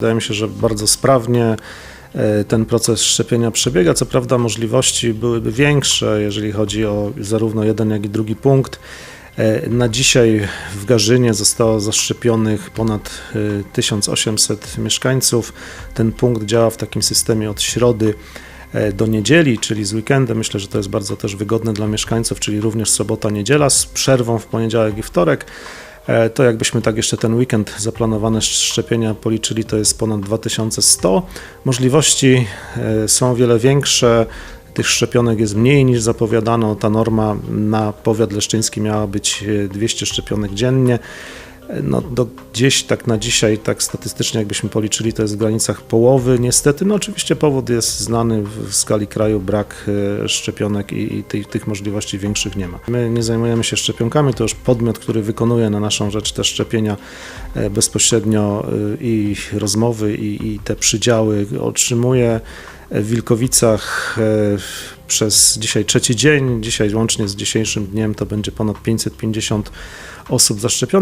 Wydaje mi się, że bardzo sprawnie e, ten proces szczepienia przebiega. Co prawda możliwości byłyby większe, jeżeli chodzi o zarówno jeden, jak i drugi punkt. E, Na dzisiaj w Garzynie zostało zaszczepionych ponad e, 1800 mieszkańców. Ten punkt działa w takim systemie od środy e, do niedzieli, czyli z weekendem. Myślę, że to jest bardzo też wygodne dla mieszkańców, czyli również sobota, niedziela z przerwą w poniedziałek i wtorek. E, To jakbyśmy tak jeszcze ten weekend zaplanowane szczepienia policzyli, to jest ponad 2100. Możliwości e, są wiele większe. Tych szczepionek jest mniej niż zapowiadano. Ta norma na powiat leszczyński miała być e, 200 szczepionek dziennie. No, do, gdzieś tak na dzisiaj, tak statystycznie jakbyśmy policzyli, to jest w granicach połowy. Niestety, no oczywiście powód jest znany w, skali kraju, brak e, szczepionek i, i tych, tych możliwości większych nie ma. My nie zajmujemy się szczepionkami, to już podmiot, który wykonuje na naszą rzecz te szczepienia e, bezpośrednio e, i rozmowy i, i te przydziały otrzymuje w Wilkowicach przez dzisiaj trzeci dzień. Dzisiaj łącznie z dzisiejszym dniem to będzie ponad 550 osób zaszczepionych.